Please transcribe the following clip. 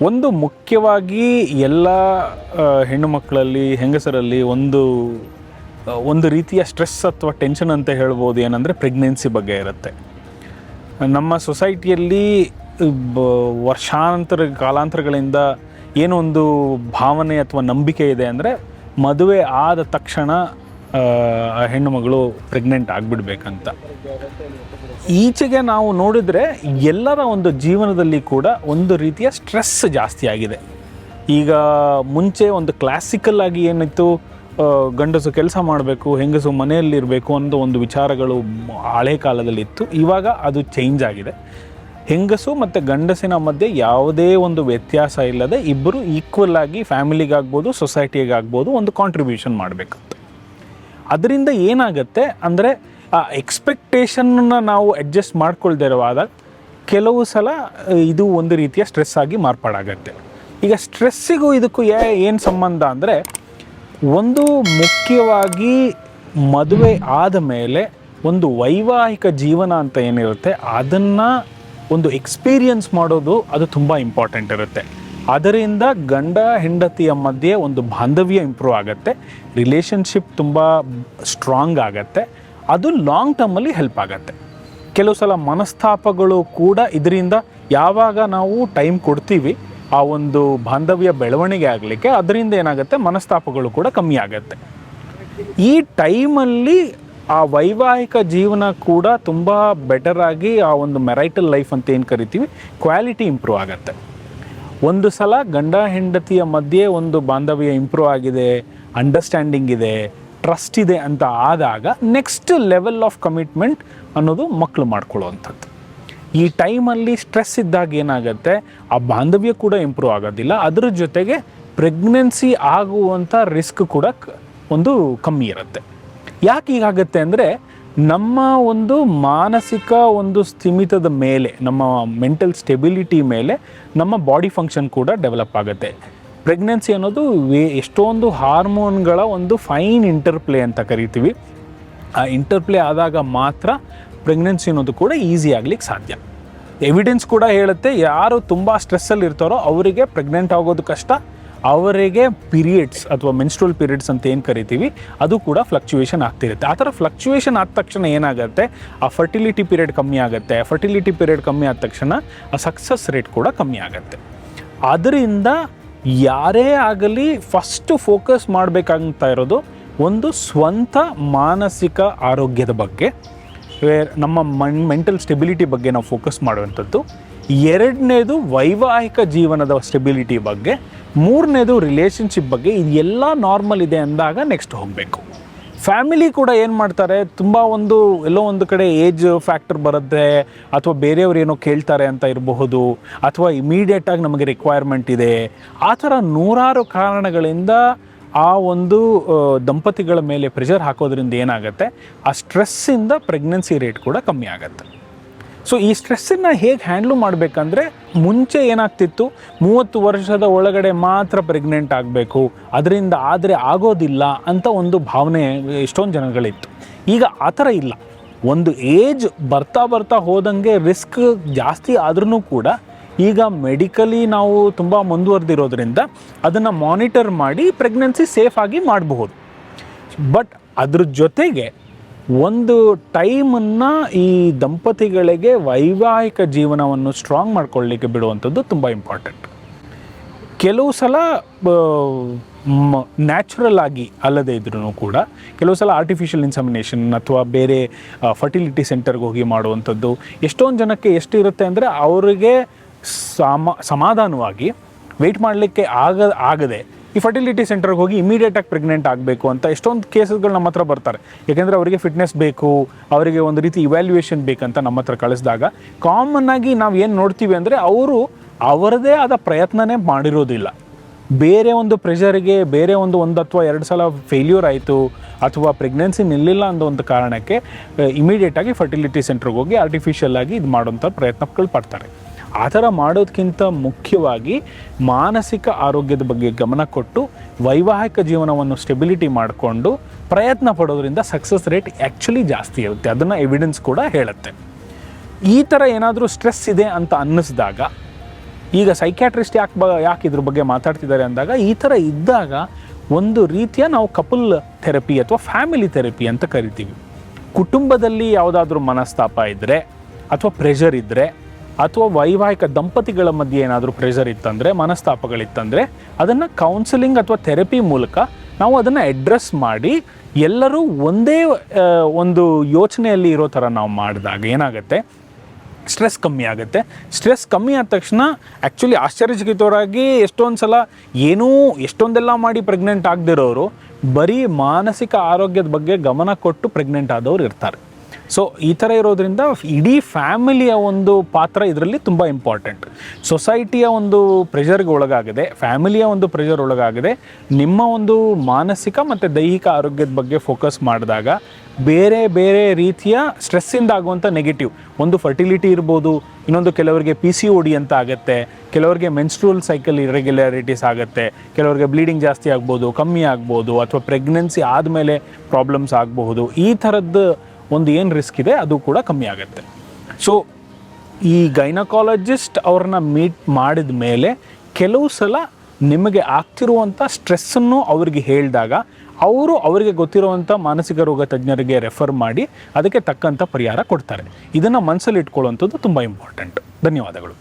ಒಂದು ಮುಖ್ಯವಾಗಿ ಎಲ್ಲ ಹೆಣ್ಣು ಮಕ್ಕಳಲ್ಲಿ, ಹೆಂಗಸರಲ್ಲಿ ಒಂದು ಒಂದು ರೀತಿಯ ಸ್ಟ್ರೆಸ್ ಅಥವಾ ಟೆನ್ಷನ್ ಅಂತ ಹೇಳ್ಬೋದು ಏನಂದರೆ ಪ್ರೆಗ್ನೆನ್ಸಿ ಬಗ್ಗೆ ಇರುತ್ತೆ. ನಮ್ಮ ಸೊಸೈಟಿಯಲ್ಲಿ ವರ್ಷಾಂತರ, ಕಾಲಾಂತರಗಳಿಂದ ಏನೊಂದು ಭಾವನೆ ಅಥವಾ ನಂಬಿಕೆ ಇದೆ ಅಂದರೆ ಮದುವೆ ಆದ ತಕ್ಷಣ ಆ, ಹೆಣ್ಣು ಮಗಳು ಪ್ರೆಗ್ನೆಂಟ್ ಆಗಿಬಿಡ್ಬೇಕಂತ. ಈಚೆಗೆ ನಾವು ನೋಡಿದರೆ ಎಲ್ಲರ ಒಂದು ಜೀವನದಲ್ಲಿ ಕೂಡ ಒಂದು ರೀತಿಯ ಸ್ಟ್ರೆಸ್ ಜಾಸ್ತಿ ಆಗಿದೆ. ಈಗ ಮುಂಚೆ ಒಂದು ಕ್ಲಾಸಿಕಲ್ ಆಗಿ ಏನಿತ್ತು ಗಂಡಸು ಕೆಲಸ ಮಾಡಬೇಕು ಹೆಂಗಸು ಮನೆಯಲ್ಲಿರಬೇಕು ಅನ್ನೋ ಒಂದು ವಿಚಾರಗಳು ಹಳೆ ಕಾಲದಲ್ಲಿ ಇತ್ತು. ಇವಾಗ ಅದು ಚೇಂಜ್ ಆಗಿದೆ. ಹೆಂಗಸು ಮತ್ತು ಗಂಡಸಿನ ಮಧ್ಯೆ ಯಾವುದೇ ಒಂದು ವ್ಯತ್ಯಾಸ ಇಲ್ಲದೆ ಇಬ್ಬರು ಈಕ್ವಲ್ ಆಗಿ ಫ್ಯಾಮಿಲಿಗಾಗ್ಬೋದು ಸೊಸೈಟಿಗಾಗ್ಬೋದು ಒಂದು ಕಾಂಟ್ರಿಬ್ಯೂಷನ್ ಮಾಡಬೇಕಂತ ಅದರಿಂದ ಏನಾಗುತ್ತೆ ಅಂದರೆ ಆ ಎಕ್ಸ್ಪೆಕ್ಟೇಷನ್ನ ನಾವು ಅಡ್ಜಸ್ಟ್ ಮಾಡ್ಕೊಳ್ದೇ ಇರುವಾಗ ಕೆಲವು ಸಲ ಇದು ಒಂದು ರೀತಿಯ ಸ್ಟ್ರೆಸ್ ಆಗಿ ಮಾರ್ಪಾಡಾಗತ್ತೆ. ಈಗ ಸ್ಟ್ರೆಸ್ಸಿಗೂ ಇದಕ್ಕೂ ಏನು ಸಂಬಂಧ ಅಂದರೆ ಒಂದು ಮುಖ್ಯವಾಗಿ ಮದುವೆ ಆದ ಮೇಲೆ ಒಂದು ವೈವಾಹಿಕ ಜೀವನ ಅಂತ ಏನಿರುತ್ತೆ, ಅದನ್ನು ಒಂದು ಎಕ್ಸ್ಪೀರಿಯನ್ಸ್ ಮಾಡೋದು ಅದು ತುಂಬ ಇಂಪಾರ್ಟೆಂಟ್ ಇರುತ್ತೆ. ಅದರಿಂದ ಗಂಡ ಹೆಂಡತಿಯ ಮಧ್ಯೆ ಒಂದು ಬಾಂಧವ್ಯ ಇಂಪ್ರೂವ್ ಆಗುತ್ತೆ. ರಿಲೇಷನ್ಶಿಪ್ ತುಂಬ ಸ್ಟ್ರಾಂಗ್ ಆಗುತ್ತೆ. ಅದು ಲಾಂಗ್ ಟರ್ಮಲ್ಲಿ ಹೆಲ್ಪ್ ಆಗುತ್ತೆ. ಕೆಲವು ಸಲ ಮನಸ್ತಾಪಗಳು ಕೂಡ ಇದರಿಂದ ಯಾವಾಗ ನಾವು ಟೈಮ್ ಕೊಡ್ತೀವಿ, ಆ ಒಂದು ಬಾಂಧವ್ಯ ಬೆಳವಣಿಗೆ ಆಗಲಿಕ್ಕೆ ಅದರಿಂದ ಏನಾಗುತ್ತೆ? ಮನಸ್ತಾಪಗಳು ಕೂಡ ಕಮ್ಮಿ ಆಗುತ್ತೆ. ಈ ಟೈಮಲ್ಲಿ ಆ ವೈವಾಹಿಕ ಜೀವನ ಕೂಡ ತುಂಬ ಬೆಟರ್ ಆಗಿ ಆ ಒಂದು ಮೆರೈಟಲ್ ಲೈಫ್ ಅಂತ ಏನು ಕರಿತೀವಿ? ಕ್ವಾಲಿಟಿ ಇಂಪ್ರೂವ್ ಆಗುತ್ತೆ. ಒಂದು ಸಲ ಗಂಡ ಹೆಂಡತಿಯ ಮಧ್ಯೆ ಒಂದು ಬಾಂಧವ್ಯ ಇಂಪ್ರೂವ್ ಆಗಿದೆ ಅಂಡರ್ಸ್ಟ್ಯಾಂಡಿಂಗ್ ಇದೆ ಟ್ರಸ್ಟ್ ಇದೆ ಅಂತ ಆದಾಗ ನೆಕ್ಸ್ಟ್ ಲೆವೆಲ್ ಆಫ್ ಕಮಿಟ್ಮೆಂಟ್ ಅನ್ನೋದು ಮಕ್ಕಳು ಮಾಡ್ಕೊಳ್ಳುವಂಥದ್ದು. ಈ ಟೈಮಲ್ಲಿ ಸ್ಟ್ರೆಸ್ ಇದ್ದಾಗ ಏನಾಗುತ್ತೆ? ಆ ಬಾಂಧವ್ಯ ಕೂಡ ಇಂಪ್ರೂವ್ ಆಗೋದಿಲ್ಲ. ಅದರ ಜೊತೆಗೆ ಪ್ರೆಗ್ನೆನ್ಸಿ ಆಗುವಂಥ ರಿಸ್ಕ್ ಕೂಡ ಒಂದು ಕಮ್ಮಿ ಇರುತ್ತೆ. ಯಾಕೆ ಹೀಗಾಗುತ್ತೆ ಅಂದರೆ ನಮ್ಮ ಒಂದು ಮಾನಸಿಕ ಒಂದು ಸ್ಥಿಮಿತದ ಮೇಲೆ, ನಮ್ಮ ಮೆಂಟಲ್ ಸ್ಟೆಬಿಲಿಟಿ ಮೇಲೆ ನಮ್ಮ ಬಾಡಿ ಫಂಕ್ಷನ್ ಕೂಡ ಡೆವಲಪ್ ಆಗುತ್ತೆ. ಪ್ರೆಗ್ನೆನ್ಸಿ ಅನ್ನೋದು ಎಷ್ಟೊಂದು ಹಾರ್ಮೋನ್ಗಳ ಒಂದು ಫೈನ್ ಇಂಟರ್ಪ್ಲೇ ಅಂತ ಕರಿತೀವಿ. ಆ ಇಂಟರ್ಪ್ಲೇ ಆದಾಗ ಮಾತ್ರ ಪ್ರೆಗ್ನೆನ್ಸಿ ಅನ್ನೋದು ಕೂಡ ಈಸಿ ಆಗ್ಲಿಕ್ಕೆ ಸಾಧ್ಯ. ಎವಿಡೆನ್ಸ್ ಕೂಡ ಹೇಳುತ್ತೆ, ಯಾರು ತುಂಬ ಸ್ಟ್ರೆಸ್ಸಲ್ಲಿ ಇರ್ತಾರೋ ಅವರಿಗೆ ಪ್ರೆಗ್ನೆಂಟ್ ಆಗೋದು ಕಷ್ಟ ಅವರಿಗೆ ಪೀರಿಯಡ್ಸ್ ಅಥವಾ ಮೆನ್ಸ್ಟ್ರಲ್ ಪೀರಿಯಡ್ಸ್ ಅಂತ ಏನು ಕರಿತೀವಿ, ಅದು ಕೂಡ ಫ್ಲಕ್ಚುಯೇಷನ್ ಆಗ್ತಿರುತ್ತೆ. ಆ ಥರ ಫ್ಲಕ್ಚುಯೇಷನ್ ಆದ ತಕ್ಷಣ ಏನಾಗುತ್ತೆ, ಆ ಫರ್ಟಿಲಿಟಿ ಪೀರಿಯಡ್ ಕಮ್ಮಿ ಆಗುತ್ತೆ. ಫರ್ಟಿಲಿಟಿ ಪೀರಿಯಡ್ ಕಮ್ಮಿ ಆದ ತಕ್ಷಣ ಆ ಸಕ್ಸಸ್ ರೇಟ್ ಕೂಡ ಕಮ್ಮಿ ಆಗುತ್ತೆ. ಅದರಿಂದ ಯಾರೇ ಆಗಲಿ ಫಸ್ಟು ಫೋಕಸ್ ಮಾಡಬೇಕಾಗ್ತಾ ಇರೋದು ಒಂದು ಸ್ವಂತ ಮಾನಸಿಕ ಆರೋಗ್ಯದ ಬಗ್ಗೆ ನಮ್ಮ ಮನ್ ಮೆಂಟಲ್ ಸ್ಟೆಬಿಲಿಟಿ ಬಗ್ಗೆ ನಾವು ಫೋಕಸ್ ಮಾಡುವಂಥದ್ದು. ಎರಡನೇದು ವೈವಾಹಿಕ ಜೀವನದ ಸ್ಟೆಬಿಲಿಟಿ ಬಗ್ಗೆ, ಮೂರನೇದು ರಿಲೇಷನ್ಶಿಪ್ ಬಗ್ಗೆ, ಇದೆಲ್ಲ ನಾರ್ಮಲ್ ಇದೆ ಅಂದಾಗ ನೆಕ್ಸ್ಟ್ ಹೋಗಬೇಕು. ಫ್ಯಾಮಿಲಿ ಕೂಡ ಏನು ಮಾಡ್ತಾರೆ, ತುಂಬ ಒಂದು, ಎಲ್ಲೋ ಒಂದು ಕಡೆ ಏಜ್ ಫ್ಯಾಕ್ಟರ್ ಬರುತ್ತೆ, ಅಥವಾ ಬೇರೆಯವ್ರು ಏನೋ ಕೇಳ್ತಾರೆ ಅಂತ ಇರಬಹುದು, ಅಥವಾ ಇಮಿಡಿಯೇಟಾಗಿ ನಮಗೆ ರಿಕ್ವೈರ್ಮೆಂಟ್ ಇದೆ, ಆ ಥರ ನೂರಾರು ಕಾರಣಗಳಿಂದ ಆ ಒಂದು ದಂಪತಿಗಳ ಮೇಲೆ ಪ್ರೆಷರ್ ಹಾಕೋದ್ರಿಂದ ಏನಾಗುತ್ತೆ, ಆ ಸ್ಟ್ರೆಸ್ಸಿಂದ ಪ್ರೆಗ್ನೆನ್ಸಿ ರೇಟ್ ಕೂಡ ಕಮ್ಮಿ ಆಗುತ್ತೆ. ಸೊ ಈ ಸ್ಟ್ರೆಸ್ಸನ್ನು ಹೇಗೆ ಹ್ಯಾಂಡ್ಲು ಮಾಡಬೇಕಂದ್ರೆ ಮುಂಚೆ ಏನಾಗ್ತಿತ್ತು? ಮೂವತ್ತು ವರ್ಷದ ಒಳಗಡೆ ಮಾತ್ರ ಪ್ರೆಗ್ನೆಂಟ್ ಆಗಬೇಕು. ಅದರಿಂದ ಆದರೆ ಆಗೋದಿಲ್ಲ ಅಂತ ಒಂದು ಭಾವನೆ ಎಷ್ಟೊಂದು ಜನಗಳಿತ್ತು. ಈಗ ಆ ಥರ ಇಲ್ಲ. ಒಂದು ಏಜ್ ಬರ್ತಾ ಬರ್ತಾ ಹೋದಂಗೆ ರಿಸ್ಕ್ ಜಾಸ್ತಿ ಆದ್ರೂ ಕೂಡ ಈಗ ಮೆಡಿಕಲಿ ನಾವು ತುಂಬ ಮುಂದುವರೆದಿರೋದ್ರಿಂದ ಅದನ್ನು ಮಾನಿಟರ್ ಮಾಡಿ ಪ್ರೆಗ್ನೆನ್ಸಿ ಸೇಫಾಗಿ ಮಾಡಬಹುದು. ಬಟ್ ಅದ್ರ ಜೊತೆಗೆ ಒಂದು ಟೈಮನ್ನು ಈ ದಂಪತಿಗಳಿಗೆ ವೈವಾಹಿಕ ಜೀವನವನ್ನು ಸ್ಟ್ರಾಂಗ್ ಮಾಡ್ಕೊಳ್ಳಿಕ್ಕೆ ಬಿಡುವಂಥದ್ದು ತುಂಬ ಇಂಪಾರ್ಟೆಂಟ್ ಕೆಲವು ಸಲ ನ್ಯಾಚುರಲ್ ಆಗಿ ಅಲ್ಲದೇ ಇದ್ರೂ ಕೂಡ ಕೆಲವು ಸಲ ಆರ್ಟಿಫಿಷಿಯಲ್ ಇನ್ಸಮಿನೇಷನ್ ಅಥವಾ ಬೇರೆ ಫರ್ಟಿಲಿಟಿ ಸೆಂಟರ್ಗೆ ಹೋಗಿ ಮಾಡುವಂಥದ್ದು ಎಷ್ಟೊಂದು ಜನಕ್ಕೆ ಎಷ್ಟು ಇರುತ್ತೆ ಅಂದರೆ ಅವರಿಗೆ ಸಮ, ಸಮಾಧಾನವಾಗಿ ವೆಯ್ಟ್ ಮಾಡಲಿಕ್ಕೆ ಆಗ, ಆಗದೆ ಈ ಫರ್ಟಿಲಿಟಿ ಸೆಂಟರ್ಗೆ ಹೋಗಿ ಇಮಿಡಿಯೇಟಾಗಿ ಪ್ರೆಗ್ನೆಂಟ್ ಆಗಬೇಕು ಅಂತ ಎಷ್ಟೊಂದು ಕೇಸಸ್ಗಳು ನಮ್ಮ ಹತ್ರ ಬರ್ತಾರೆ. ಯಾಕೆಂದರೆ ಅವರಿಗೆ ಫಿಟ್ನೆಸ್ ಬೇಕು, ಅವರಿಗೆ ಒಂದು ರೀತಿ ಇವ್ಯಾಲ್ಯೂಯೇಷನ್ ಬೇಕಂತ ನಮ್ಮ ಹತ್ರ ಕಳಿಸಿದಾಗ ಕಾಮನ್ ಆಗಿ ನಾವು ಏನು ನೋಡ್ತೀವಿ ಅಂದರೆ ಅವರು ಅವರದೇ ಆದ ಪ್ರಯತ್ನನೇ ಮಾಡಿರೋದಿಲ್ಲ. ಬೇರೆ ಒಂದು ಪ್ರೆಷರ್ಗೆ ಬೇರೆ ಒಂದು ಒಂದು ಅಥವಾ ಎರಡು ಸಲ ಫೇಲ್ಯೂರ್ ಆಯಿತು ಅಥವಾ ಪ್ರೆಗ್ನೆನ್ಸಿ ನಿಲ್ಲಿಲ್ಲ ಅನ್ನೋ ಒಂದು ಕಾರಣಕ್ಕೆ ಇಮಿಡಿಯೇಟಾಗಿ ಫರ್ಟಿಲಿಟಿ ಸೆಂಟ್ರಿಗೆ ಹೋಗಿ ಆರ್ಟಿಫಿಷಿಯಲ್ ಆಗಿ ಇದು ಮಾಡೋಂಥ ಪ್ರಯತ್ನಗಳು ಪಡ್ತಾರೆ. ಆ ಥರ ಮಾಡೋದಕ್ಕಿಂತ ಮುಖ್ಯವಾಗಿ ಮಾನಸಿಕ ಆರೋಗ್ಯದ ಬಗ್ಗೆ ಗಮನ ಕೊಟ್ಟು ವೈವಾಹಿಕ ಜೀವನವನ್ನು ಸ್ಟೆಬಿಲಿಟಿ ಮಾಡಿಕೊಂಡು ಪ್ರಯತ್ನ ಪಡೋದ್ರಿಂದ ಸಕ್ಸಸ್ ರೇಟ್ ಆ್ಯಕ್ಚುಲಿ ಜಾಸ್ತಿ ಇರುತ್ತೆ. ಅದನ್ನು ಎವಿಡೆನ್ಸ್ ಕೂಡ ಹೇಳುತ್ತೆ. ಈ ಥರ ಏನಾದರೂ ಸ್ಟ್ರೆಸ್ ಇದೆ ಅಂತ ಅನ್ನಿಸಿದಾಗ, ಈಗ ಸೈಕ್ಯಾಟ್ರಿಸ್ಟ್ ಯಾಕೆ ಬ, ಯಾಕೆ ಇದ್ರ ಬಗ್ಗೆ ಮಾತಾಡ್ತಿದ್ದಾರೆ ಅಂದಾಗ, ಈ ಥರ ಇದ್ದಾಗ ಒಂದು ರೀತಿಯ ನಾವು ಕಪಲ್ ಥೆರಪಿ ಅಥವಾ ಫ್ಯಾಮಿಲಿ ಥೆರಪಿ ಅಂತ ಕರಿತೀವಿ. ಕುಟುಂಬದಲ್ಲಿ ಯಾವುದಾದ್ರೂ ಮನಸ್ತಾಪ ಇದ್ದರೆ ಅಥವಾ ಪ್ರೆಷರ್ ಇದ್ದರೆ ಅಥವಾ ವೈವಾಹಿಕ ದಂಪತಿಗಳ ಮಧ್ಯೆ ಏನಾದರೂ ಪ್ರೆಷರ್ ಇತ್ತಂದರೆ, ಮನಸ್ತಾಪಗಳಿತ್ತಂದರೆ, ಅದನ್ನು ಕೌನ್ಸಿಲಿಂಗ್ ಅಥವಾ ಥೆರಪಿ ಮೂಲಕ ನಾವು ಅದನ್ನು ಅಡ್ರೆಸ್ ಮಾಡಿ, ಎಲ್ಲರೂ ಒಂದೇ ಒಂದು ಯೋಚನೆಯಲ್ಲಿ ಇರೋ ಥರ ನಾವು ಮಾಡಿದಾಗ ಏನಾಗುತ್ತೆ? ಸ್ಟ್ರೆಸ್ ಕಮ್ಮಿ ಆಗುತ್ತೆ. ಸ್ಟ್ರೆಸ್ ಕಮ್ಮಿ ಆದ ತಕ್ಷಣ ಆ್ಯಕ್ಚುಲಿ ಆಶ್ಚರ್ಯಚಕಿತವರಾಗಿ ಎಷ್ಟೊಂದು ಸಲ ಏನೂ ಎಷ್ಟೊಂದೆಲ್ಲ ಮಾಡಿ ಪ್ರೆಗ್ನೆಂಟ್ ಆಗದಿರೋರು, ಬರೀ ಮಾನಸಿಕ ಆರೋಗ್ಯದ ಬಗ್ಗೆ ಗಮನ ಕೊಟ್ಟು ಪ್ರೆಗ್ನೆಂಟ್ ಆದವ್ರು ಇರ್ತಾರೆ. ಸೊ ಈ ಥರ ಇರೋದ್ರಿಂದ ಇಡೀ ಫ್ಯಾಮಿಲಿಯ ಒಂದು ಪಾತ್ರ ಇದರಲ್ಲಿ ತುಂಬ ಇಂಪಾರ್ಟೆಂಟ್ ಸೊಸೈಟಿಯ ಒಂದು ಪ್ರೆಷರ್ಗೆ ಒಳಗಾಗಿದೆ ಫ್ಯಾಮಿಲಿಯ ಒಂದು ಪ್ರೆಷರ್ ಒಳಗಾಗಿದೆ. ನಿಮ್ಮ ಒಂದು ಮಾನಸಿಕ ಮತ್ತು ದೈಹಿಕ ಆರೋಗ್ಯದ ಬಗ್ಗೆ ಫೋಕಸ್ ಮಾಡಿದಾಗ ಬೇರೆ ಬೇರೆ ರೀತಿಯ ಸ್ಟ್ರೆಸ್ಸಿಂದ ಆಗುವಂಥ ನೆಗೆಟಿವ್ ಒಂದು ಫರ್ಟಿಲಿಟಿ ಇರ್ಬೋದು, ಇನ್ನೊಂದು ಕೆಲವರಿಗೆ ಪಿ ಸಿ ಡಿ ಅಂತ ಆಗುತ್ತೆ, ಕೆಲವರಿಗೆ ಮೆನ್ಸ್ಟ್ರೂಲ್ ಸೈಕಲ್ ಇರೆಗ್ಯುಲಾರಿಟೀಸ್ ಆಗುತ್ತೆ, ಕೆಲವರಿಗೆ ಬ್ಲೀಡಿಂಗ್ ಜಾಸ್ತಿ ಆಗ್ಬೋದು, ಕಮ್ಮಿ ಆಗ್ಬೋದು, ಅಥವಾ ಪ್ರೆಗ್ನೆನ್ಸಿ ಆದಮೇಲೆ ಪ್ರಾಬ್ಲಮ್ಸ್ ಆಗಬಹುದು. ಈ ಥರದ್ದು ಒಂದು ಏನು ರಿಸ್ಕ್ ಇದೆ, ಅದು ಕೂಡ ಕಮ್ಮಿ ಆಗುತ್ತೆ. ಸೊ ಈ ಗೈನಕಾಲಜಿಸ್ಟ್ ಅವ್ರನ್ನ ಮೀಟ್ ಮಾಡಿದ ಮೇಲೆ ಕೆಲವು ಸಲ ನಿಮಗೆ ಆಗ್ತಿರುವಂಥ ಸ್ಟ್ರೆಸ್ಸನ್ನು ಅವರಿಗೆ ಹೇಳಿದಾಗ ಅವರು ಅವರಿಗೆ ಗೊತ್ತಿರುವಂಥ ಮಾನಸಿಕ ರೋಗ ತಜ್ಞರಿಗೆ ರೆಫರ್ ಮಾಡಿ ಅದಕ್ಕೆ ತಕ್ಕಂಥ ಪರಿಹಾರ ಕೊಡ್ತಾರೆ. ಇದನ್ನು ಮನಸ್ಸಲ್ಲಿ ಇಟ್ಕೊಳ್ಳುವಂಥದ್ದು ತುಂಬ ಇಂಪಾರ್ಟೆಂಟ್ ಧನ್ಯವಾದಗಳು.